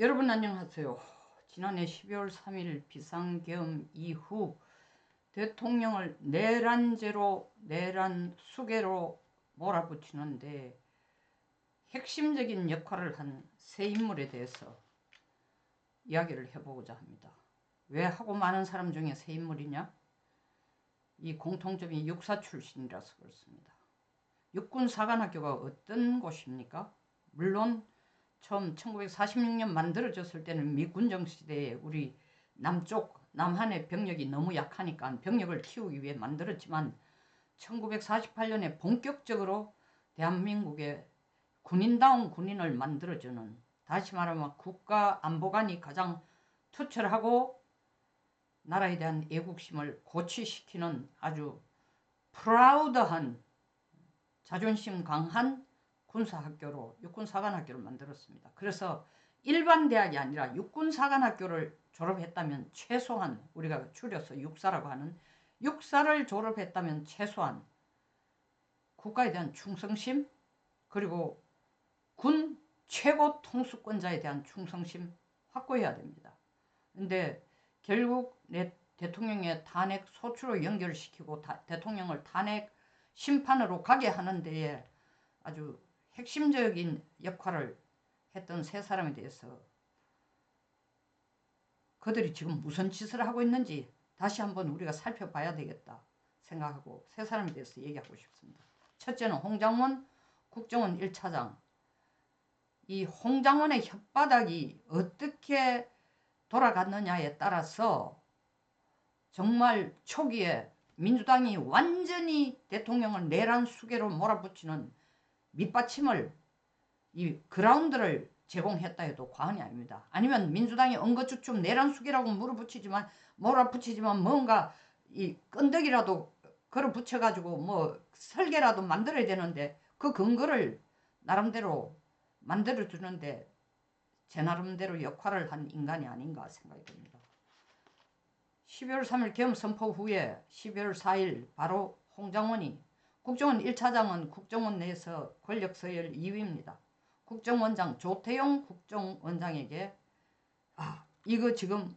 여러분 안녕하세요. 지난해 12월 3일 비상계엄 이후 대통령을 내란제로 내란 수계로 몰아붙이는데 핵심적인 역할을 한 세 인물에 대해서 이야기를 해보고자 합니다. 왜 하고 많은 사람 중에 세 인물이냐? 이 공통점이 육사 출신이라서 그렇습니다. 육군사관학교가 어떤 곳입니까? 물론 처음 1946년 만들어졌을 때는 미군정 시대에 우리 남쪽 남한의 병력이 너무 약하니까 병력을 키우기 위해 만들었지만 1948년에 본격적으로 대한민국의 군인다운 군인을 만들어주는 다시 말하면 국가 안보관이 가장 투철하고 나라에 대한 애국심을 고취시키는 아주 프라우드한 자존심 강한 군사학교로 육군사관학교를 만들었습니다. 그래서 일반 대학이 아니라 육군사관학교를 졸업했다면 최소한 우리가 줄여서 육사라고 하는 육사를 졸업했다면 최소한 국가에 대한 충성심 그리고 군 최고 통수권자에 대한 충성심 확보해야 됩니다. 근데 결국 내 대통령의 탄핵 소추로 연결시키고 다, 대통령을 탄핵 심판으로 가게 하는 데에 아주 핵심적인 역할을 했던 세 사람에 대해서 그들이 지금 무슨 짓을 하고 있는지 다시 한번 우리가 살펴봐야 되겠다 생각하고 세 사람에 대해서 얘기하고 싶습니다. 첫째는 홍장원 국정원 1차장 이 홍장원의 혓바닥이 어떻게 돌아갔느냐에 따라서 정말 초기에 민주당이 완전히 대통령을 내란 수계로 몰아붙이는 밑받침을 이 그라운드를 제공했다 해도 과언이 아닙니다. 아니면 민주당이 언거주춤 내란 수계라고 물어붙이지만 몰아붙이지만 뭔가 이 끈덕이라도 걸어 붙여가지고 뭐 설계라도 만들어야 되는데 그 근거를 나름대로 만들어 주는데 제 나름대로 역할을 한 인간이 아닌가 생각이 듭니다. 12월 3일 계엄 선포 후에 12월 4일 바로 홍장원이 국정원 1차장은 국정원 내에서 권력 서열 2위입니다. 국정원장 조태용 국정원장에게 아 이거 지금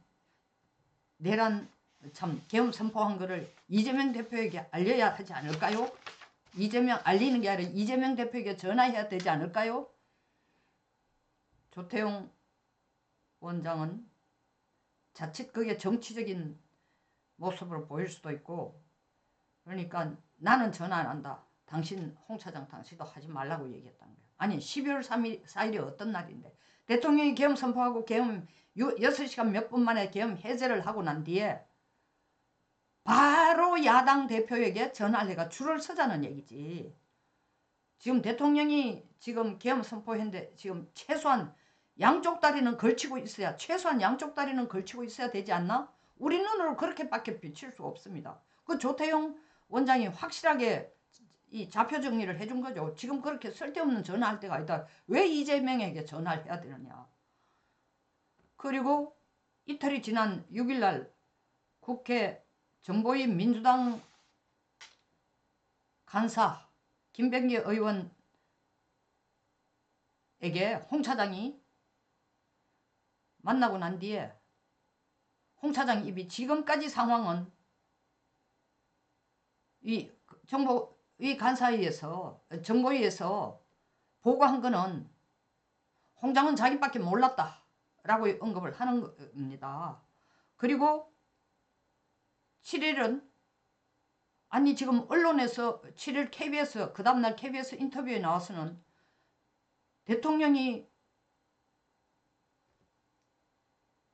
내란 참 계엄 선포한 거를 이재명 대표에게 알려야 하지 않을까요? 이재명 알리는 게 아니라 이재명 대표에게 전화해야 되지 않을까요? 조태용 원장은 자칫 그게 정치적인 모습으로 보일 수도 있고 그러니까 나는 전화 안 한다. 당신 홍 차장 당신도 하지 말라고 얘기했다는 거예요. 아니 12월 3일 4일이 어떤 날인데 대통령이 계엄 선포하고 계엄 6시간 몇 분 만에 계엄 해제를 하고 난 뒤에 바로 야당 대표에게 전화를 해가 줄을 서자는 얘기지. 지금 대통령이 지금 계엄 선포했는데 지금 최소한 양쪽 다리는 걸치고 있어야 최소한 양쪽 다리는 걸치고 있어야 되지 않나? 우리 눈으로 그렇게밖에 비칠 수 없습니다. 그 조태용 원장이 확실하게 이 좌표 정리를 해준 거죠. 지금 그렇게 쓸데없는 전화할 때가 아니다. 왜 이재명에게 전화를 해야 되느냐. 그리고 이틀이 지난 6일날 국회 정보위 민주당 간사 김병기 의원에게 홍 차장이 만나고 난 뒤에 홍 차장 입이 지금까지 상황은 이 정보위 간사위에서 정보위에서 보고한 거는 홍장은 자기밖에 몰랐다 라고 언급을 하는 겁니다. 그리고 7일은 아니 지금 언론에서 7일 KBS 그 다음날 KBS 인터뷰에 나와서는 대통령이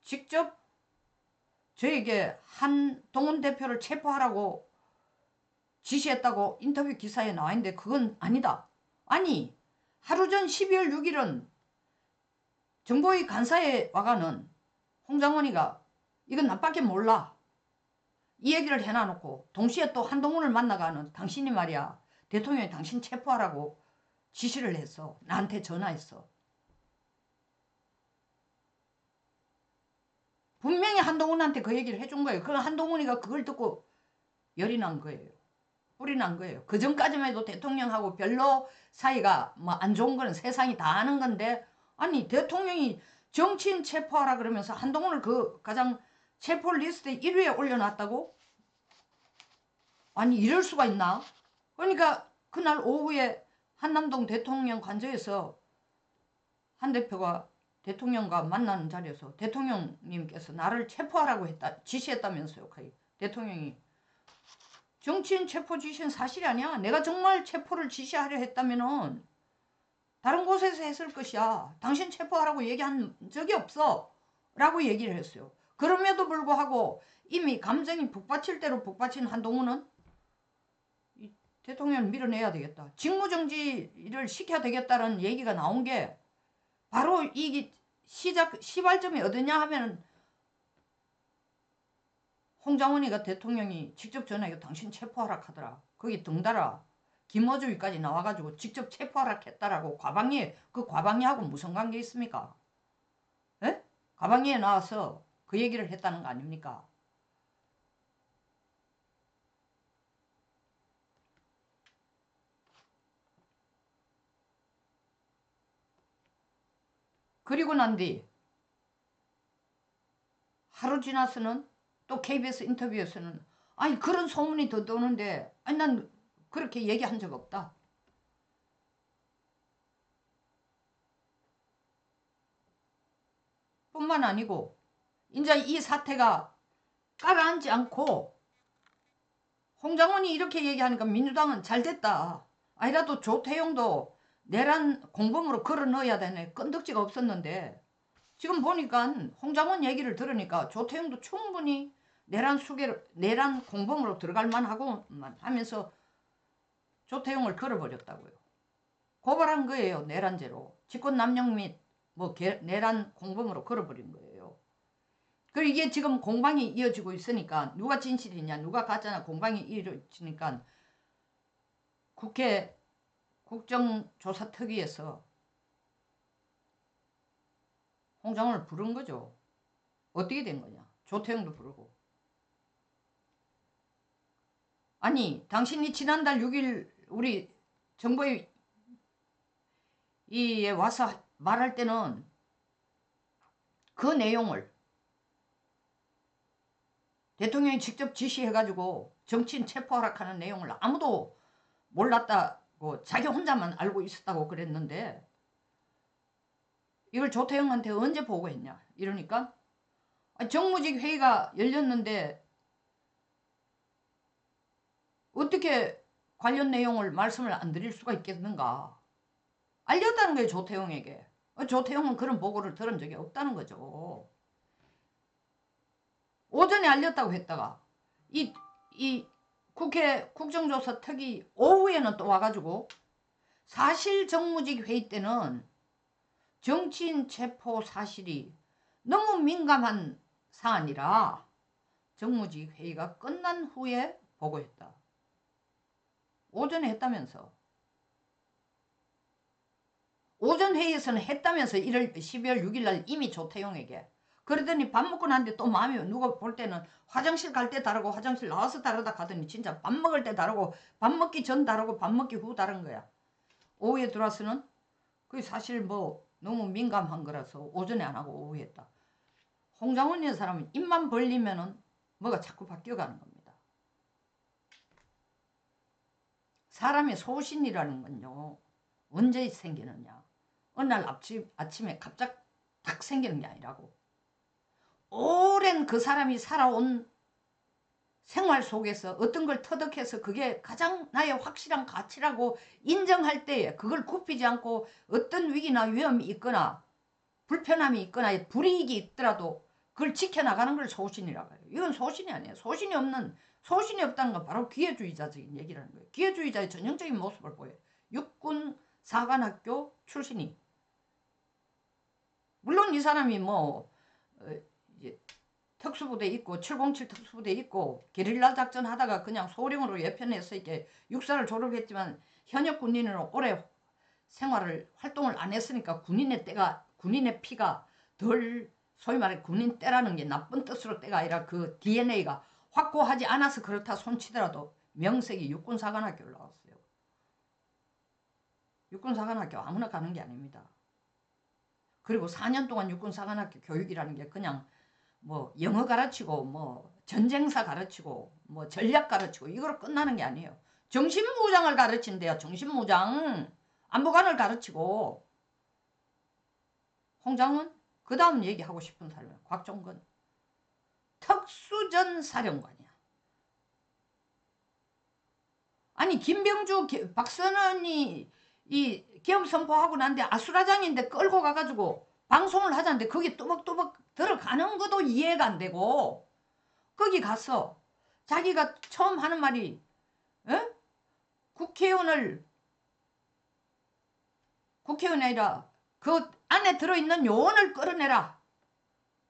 직접 저에게 한동훈 대표를 체포하라고 지시했다고 인터뷰 기사에 나와 있는데 그건 아니다. 아니 하루 전 12월 6일은 정보위 간사에 와가는 홍장원이가 이건 나밖에 몰라. 이 얘기를 해놔놓고 동시에 또 한동훈을 만나가는 당신이 말이야 대통령이 당신 체포하라고 지시를 했어. 나한테 전화했어. 분명히 한동훈한테 그 얘기를 해준 거예요. 그 한동훈이가 그걸 듣고 열이 난 거예요. 뿔이 난 거예요. 그 전까지만 해도 대통령하고 별로 사이가 뭐 안 좋은 거는 세상이 다 아는 건데 아니 대통령이 정치인 체포하라 그러면서 한동훈을 그 가장 체포 리스트에 1위에 올려놨다고? 아니 이럴 수가 있나? 그러니까 그날 오후에 한남동 대통령 관저에서 한 대표가 대통령과 만나는 자리에서 대통령님께서 나를 체포하라고 했다 지시했다면서요. 거의 대통령이 정치인 체포 지시는 사실이 아니야. 내가 정말 체포를 지시하려 했다면은 다른 곳에서 했을 것이야. 당신 체포하라고 얘기한 적이 없어. 라고 얘기를 했어요. 그럼에도 불구하고 이미 감정이 북받칠 대로 북받친 한동훈은 대통령을 밀어내야 되겠다. 직무정지를 시켜야 되겠다는 얘기가 나온 게 바로 이 시작 시발점이 어디냐 하면 홍장원이가 대통령이 직접 전화해서 당신 체포하라 하더라. 거기 등달아 김어주위까지 나와가지고 직접 체포하라 했다라고 과방위 그 과방위하고 무슨 관계 있습니까? 에? 과방위에 나와서 그 얘기를 했다는 거 아닙니까? 그리고 난 뒤 하루 지나서는 또 KBS 인터뷰에서는 아니 그런 소문이 더 도는데 아니 난 그렇게 얘기한 적 없다. 뿐만 아니고 이제 이 사태가 가라앉지 않고 홍장원이 이렇게 얘기하니까 민주당은 잘 됐다. 아니라도 조태용도 내란 공범으로 걸어 넣어야 되네. 끈덕지가 없었는데 지금 보니까 홍장원 얘기를 들으니까 조태용도 충분히 내란 수계로 내란 공범으로 들어갈 만하고 만 하면서 조태용을 걸어버렸다고요. 고발한 거예요. 내란죄로. 직권남용 및 뭐 내란 공범으로 걸어버린 거예요. 그리고 이게 지금 공방이 이어지고 있으니까 누가 진실이냐 누가 가짜냐 공방이 이어지니까 국회 국정조사특위에서 홍장을 부른 거죠. 어떻게 된 거냐. 조태영도 부르고. 아니 당신이 지난달 6일 우리 정부에 이 와서 말할 때는 그 내용을 대통령이 직접 지시해가지고 정치인 체포 하락하는 내용을 아무도 몰랐다고 자기 혼자만 알고 있었다고 그랬는데 이걸 조태영한테 언제 보고했냐? 이러니까. 정무직 회의가 열렸는데 어떻게 관련 내용을 말씀을 안 드릴 수가 있겠는가? 알렸다는 거예요 조태용에게. 조태용은 그런 보고를 들은 적이 없다는 거죠. 오전에 알렸다고 했다가 이, 이 국회 국정조사 특위 오후에는 또 와가지고 사실 정무직 회의 때는 정치인 체포 사실이 너무 민감한 사안이라 정무직 회의가 끝난 후에 보고했다. 오전에 했다면서. 오전 회의에서는 했다면서 1월 12월 6일 날 이미 조태용에게 그러더니 밥 먹고 난데 또 마음이 누가 볼 때는 화장실 갈 때 다르고 화장실 나와서 다르다 가더니 진짜 밥 먹을 때 다르고 밥 먹기 전 다르고 밥 먹기 후 다른 거야. 오후에 들어와서는 그게 사실 뭐 너무 민감한 거라서 오전에 안 하고 오후에 했다. 홍장원이라는 사람은 입만 벌리면은 뭐가 자꾸 바뀌어가는 겁니다. 사람의 소신이라는 건요. 언제 생기느냐. 어느 날 아침, 아침에 갑자기 딱 생기는 게 아니라고. 오랜 그 사람이 살아온 생활 속에서 어떤 걸 터득해서 그게 가장 나의 확실한 가치라고 인정할 때에 그걸 굽히지 않고 어떤 위기나 위험이 있거나 불편함이 있거나 불이익이 있더라도 그걸 지켜나가는 걸 소신이라고 해요. 이건 소신이 아니에요. 소신이 없는 소신이 없다는 건 바로 기회주의자적인 얘기라는 거예요. 기회주의자의 전형적인 모습을 보여요. 육군 사관학교 출신이 물론 이 사람이 뭐 어, 특수부대 있고 707 특수부대 있고 게릴라 작전 하다가 그냥 소령으로 예편해서 이렇게 육사를 졸업했지만 현역 군인으로 오래 생활을 활동을 안 했으니까 군인의 때가 군인의 피가 덜 소위 말해 군인 때라는 게 나쁜 뜻으로 때가 아니라 그 DNA가 확고하지 않아서 그렇다 손치더라도 명색이 육군사관학교를 나왔어요. 육군사관학교 아무나 가는 게 아닙니다. 그리고 4년 동안 육군사관학교 교육이라는 게 그냥 뭐 영어 가르치고 뭐 전쟁사 가르치고 뭐 전략 가르치고 이거로 끝나는 게 아니에요. 정신무장을 가르친대요. 정신무장. 안보관을 가르치고 홍장은 그 다음 얘기하고 싶은 사람이야. 곽종건. 특수전 사령관이야. 아니 김병주 박선원이 이 계엄 선포하고 난데 아수라장인데 끌고 가가지고 방송을 하자는데 거기 뚜벅뚜벅 들어가는 것도 이해가 안 되고 거기 가서 자기가 처음 하는 말이 에? 국회의원을 국회의원이 아니라 그 안에 들어있는 요원을 끌어내라.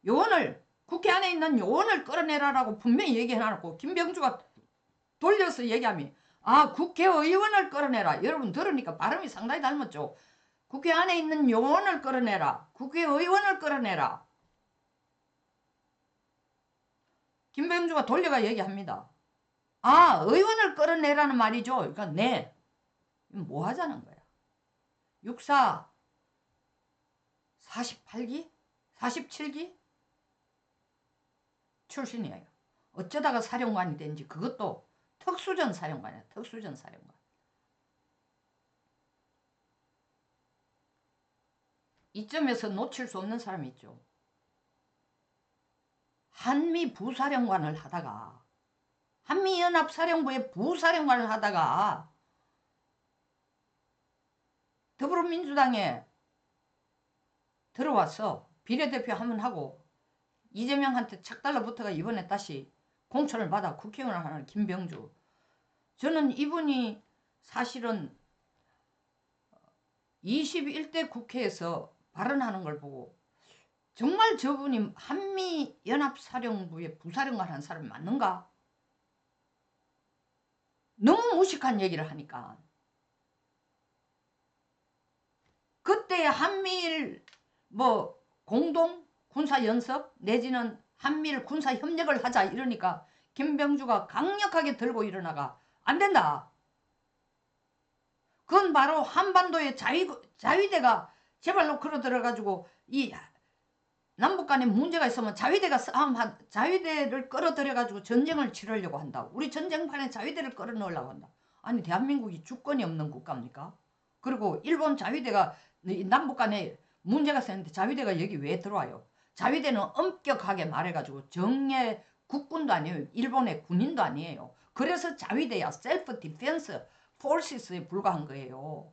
요원을 국회 안에 있는 요원을 끌어내라라고 분명히 얘기해놨고 김병주가 돌려서 얘기하면 아 국회의원을 끌어내라. 여러분 들으니까 발음이 상당히 닮았죠. 국회 안에 있는 요원을 끌어내라. 국회의원을 끌어내라. 김병주가 돌려가 얘기합니다. 아 의원을 끌어내라는 말이죠. 그러니까 네. 뭐 하자는 거야. 육사 48기? 47기? 출신이에요. 어쩌다가 사령관이 된지 그것도 특수전 사령관이야. 특수전 사령관. 이점에서 놓칠 수 없는 사람이 있죠. 한미 부사령관을 하다가 한미연합사령부의 부사령관을 하다가 더불어민주당에 들어와서 비례대표 한번 하고 이재명한테 착 달라붙어가 이번에 다시 공천을 받아 국회의원을 하는 김병주 저는 이분이 사실은 21대 국회에서 발언하는 걸 보고 정말 저분이 한미연합사령부의 부사령관 한 사람이 맞는가? 너무 무식한 얘기를 하니까 그때 한미일 뭐 공동 군사 연습 내지는 한미일 군사 협력을 하자 이러니까 김병주가 강력하게 들고 일어나가 안 된다. 그건 바로 한반도의 자위, 자위대가 제발로 걸어 들어가지고 이 남북 간에 문제가 있으면 자위대가 싸움한 자위대를 끌어들여 가지고 전쟁을 치르려고 한다. 우리 전쟁판에 자위대를 끌어넣으려고 한다. 아니 대한민국이 주권이 없는 국가입니까? 그리고 일본 자위대가 남북 간에 문제가 생겼는데 자위대가 여기 왜 들어와요? 자위대는 엄격하게 말해가지고 정예 국군도 아니에요. 일본의 군인도 아니에요. 그래서 자위대야 셀프 디펜스 포시스에 불과한 거예요.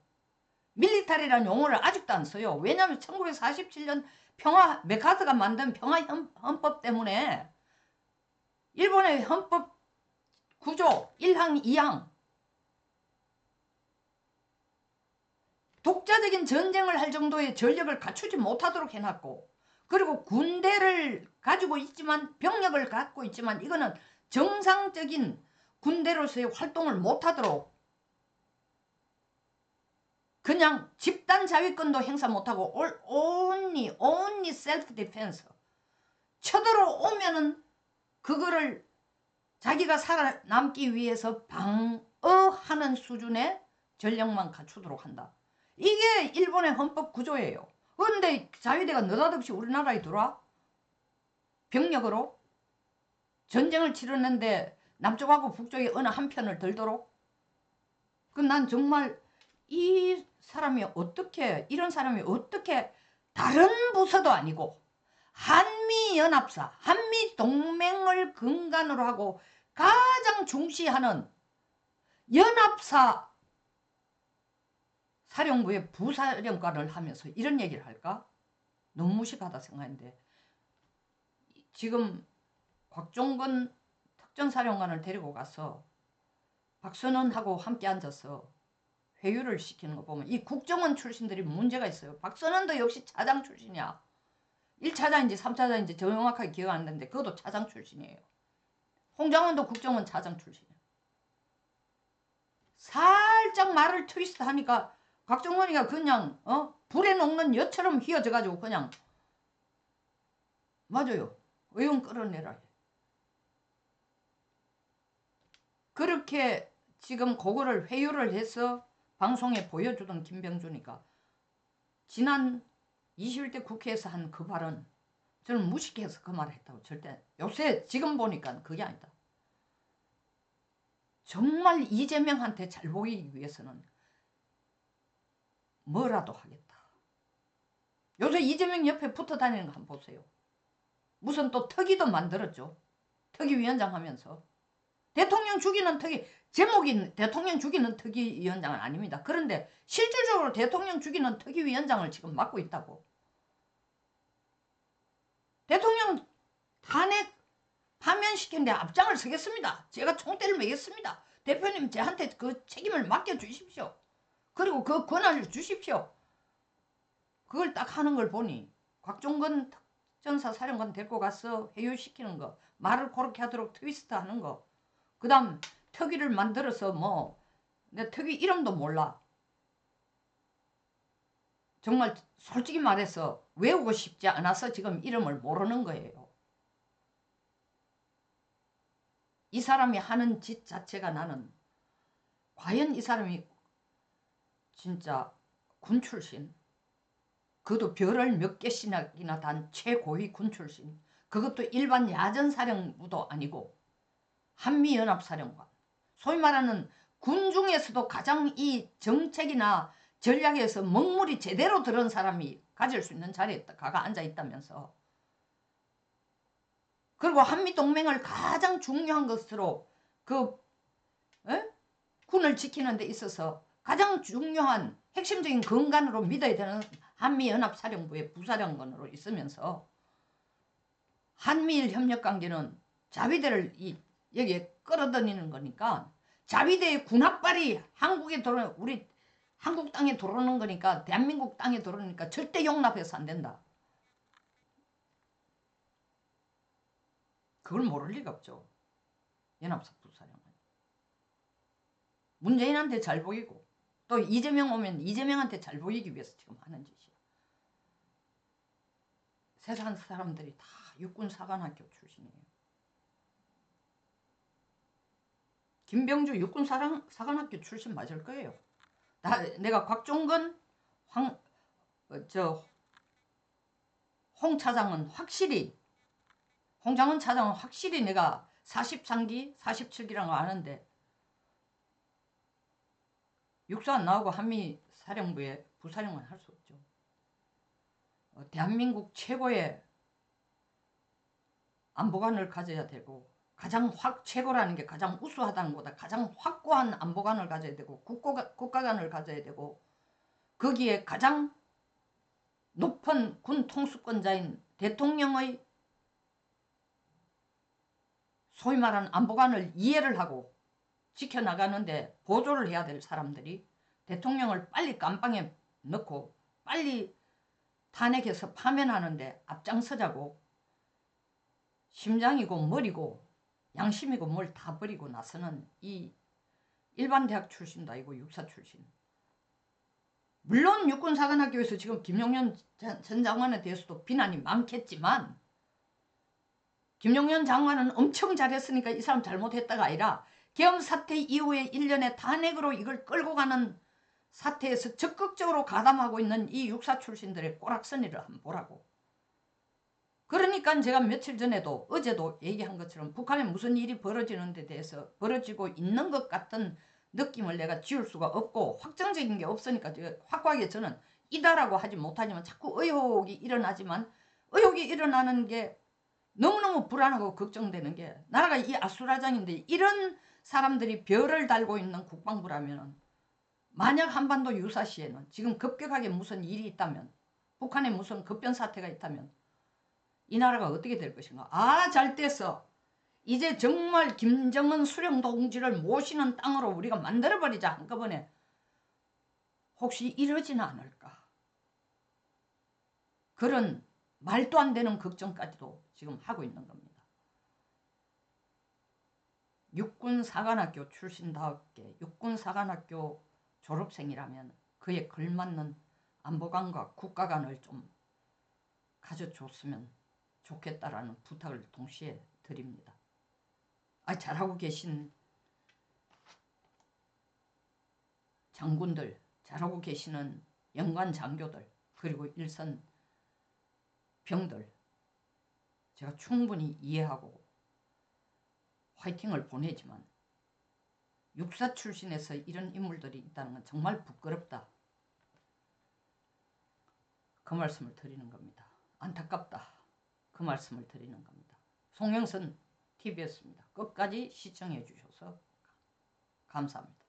밀리타리라는 용어를 아직도 안 써요. 왜냐하면 1947년 평화 메카드가 만든 평화 헌법 때문에 일본의 헌법 구조 1항 2항 독자적인 전쟁을 할 정도의 전력을 갖추지 못하도록 해놨고 그리고 군대를 가지고 있지만 병력을 갖고 있지만 이거는 정상적인 군대로서의 활동을 못하도록 그냥 집단 자위권도 행사 못하고 only, only self defense 쳐들어오면은 그거를 자기가 살아남기 위해서 방어하는 수준의 전력만 갖추도록 한다. 이게 일본의 헌법 구조예요. 그런데 자위대가 느닷없이 우리나라에 들어와? 병력으로? 전쟁을 치르는데 남쪽하고 북쪽에 어느 한편을 들도록? 그난 정말 이 사람이 어떻게 이런 사람이 어떻게 다른 부서도 아니고 한미연합사 한미동맹을 근간으로 하고 가장 중시하는 연합사 사령부의 부사령관을 하면서 이런 얘기를 할까? 너무 무식하다 생각했는데 지금 곽종건 특전사령관을 데리고 가서 박선원하고 함께 앉아서 회유를 시키는 거 보면 이 국정원 출신들이 문제가 있어요. 박선원도 역시 차장 출신이야. 1차장인지 3차장인지 정확하게 기억 안 나는데 그것도 차장 출신이에요. 홍장원도 국정원 차장 출신이야. 살짝 말을 트위스트 하니까 박정원이가 그냥 어 불에 녹는 여처럼 휘어져 가지고 그냥 맞아요. 의원 끌어내라. 그렇게 지금 그거를 회유를 해서 방송에 보여주던 김병주니까 지난 21대 국회에서 한 그 발언 저는 무식해서 그 말을 했다고 절대 요새 지금 보니까 그게 아니다. 정말 이재명한테 잘 보이기 위해서는 뭐라도 하겠다. 요새 이재명 옆에 붙어 다니는 거 한번 보세요. 무슨 또 특위도 만들었죠. 특위 위원장 하면서. 대통령 죽이는 특위, 제목이 대통령 죽이는 특위 위원장은 아닙니다. 그런데 실질적으로 대통령 죽이는 특위 위원장을 지금 맡고 있다고. 대통령 탄핵 파면시키는데 앞장을 서겠습니다. 제가 총대를 매겠습니다. 대표님 저한테 그 책임을 맡겨주십시오. 그리고 그 권한을 주십시오. 그걸 딱 하는 걸 보니 곽종건 전사 사령관 데리고 가서 회유시키는 거 말을 그렇게 하도록 트위스트 하는 거그 다음 특위를 만들어서 뭐 내 특위 이름도 몰라 정말 솔직히 말해서 외우고 싶지 않아서 지금 이름을 모르는 거예요. 이 사람이 하는 짓 자체가 나는 과연 이 사람이 진짜 군 출신. 그것도 별을 몇 개씩이나 단 최고위 군 출신. 그것도 일반 야전사령부도 아니고 한미연합사령관. 소위 말하는 군 중에서도 가장 이 정책이나 전략에서 먹물이 제대로 들은 사람이 가질 수 있는 자리에 가가 앉아 있다면서. 그리고 한미동맹을 가장 중요한 것으로 그 에? 군을 지키는 데 있어서 가장 중요한 핵심적인 근간으로 믿어야 되는 한미연합사령부의 부사령관으로 있으면서 한미일 협력관계는 자위대를 이, 여기에 끌어다니는 거니까 자위대의 군합발이 한국에 들어 우리 한국 땅에 들어오는 거니까 대한민국 땅에 들어오니까 절대 용납해서 안 된다. 그걸 모를 리가 없죠. 연합사 부사령관. 문재인한테 잘 보이고 또 이재명 오면 이재명한테 잘 보이기 위해서 지금 하는 짓이야. 세상 사람들이 다 육군사관학교 출신이에요. 김병주 육군사관학교 출신 맞을 거예요. 나, 내가 곽종건 황, 어, 저, 홍 차장은 확실히 홍장은 차장은 확실히 내가 43기, 47기라는 거 아는데 육사 안 나오고 한미 사령부에 부사령관 할수 없죠. 어, 대한민국 최고의 안보관을 가져야 되고 가장 확 최고라는 게 가장 우수하다는 것보다 가장 확고한 안보관을 가져야 되고 국가, 국가관을 가져야 되고 거기에 가장 높은 군 통수권자인 대통령의 소위 말하는 안보관을 이해를 하고 지켜나가는데 보조를 해야 될 사람들이 대통령을 빨리 깜빵에 넣고 빨리 탄핵해서 파면하는데 앞장서자고 심장이고 머리고 양심이고 뭘 다 버리고 나서는 이 일반 대학 출신도 아니고 육사 출신. 물론 육군사관학교에서 지금 김용현 전 장관에 대해서도 비난이 많겠지만 김용현 장관은 엄청 잘했으니까 이 사람 잘못했다가 아니라 계엄 사태 이후에 1년의 탄핵으로 이걸 끌고 가는 사태에서 적극적으로 가담하고 있는 이 육사 출신들의 꼬락서니를 한번 보라고. 그러니까 제가 며칠 전에도 어제도 얘기한 것처럼 북한에 무슨 일이 벌어지는 데 대해서 벌어지고 있는 것 같은 느낌을 내가 지울 수가 없고 확정적인 게 없으니까 확고하게 저는 이다라고 하지 못하지만 자꾸 의혹이 일어나지만 의혹이 일어나는 게 너무너무 불안하고 걱정되는 게 나라가 이 아수라장인데 이런 사람들이 별을 달고 있는 국방부라면 만약 한반도 유사시에는 지금 급격하게 무슨 일이 있다면 북한에 무슨 급변 사태가 있다면 이 나라가 어떻게 될 것인가 아잘 됐어 이제 정말 김정은 수령 동지를 모시는 땅으로 우리가 만들어버리자 한꺼번에 혹시 이러지는 않을까 그런 말도 안 되는 걱정까지도 지금 하고 있는 겁니다. 육군사관학교 출신다웠게 육군사관학교 졸업생이라면 그에 걸맞는 안보관과 국가관을 좀 가져줬으면 좋겠다라는 부탁을 동시에 드립니다. 아 잘하고 계신 장군들, 잘하고 계시는 연관 장교들, 그리고 일선 병들 제가 충분히 이해하고 화이팅을 보내지만 육사 출신에서 이런 인물들이 있다는 건 정말 부끄럽다. 그 말씀을 드리는 겁니다. 안타깝다. 그 말씀을 드리는 겁니다. 송영선 TV였습니다. 끝까지 시청해 주셔서 감사합니다.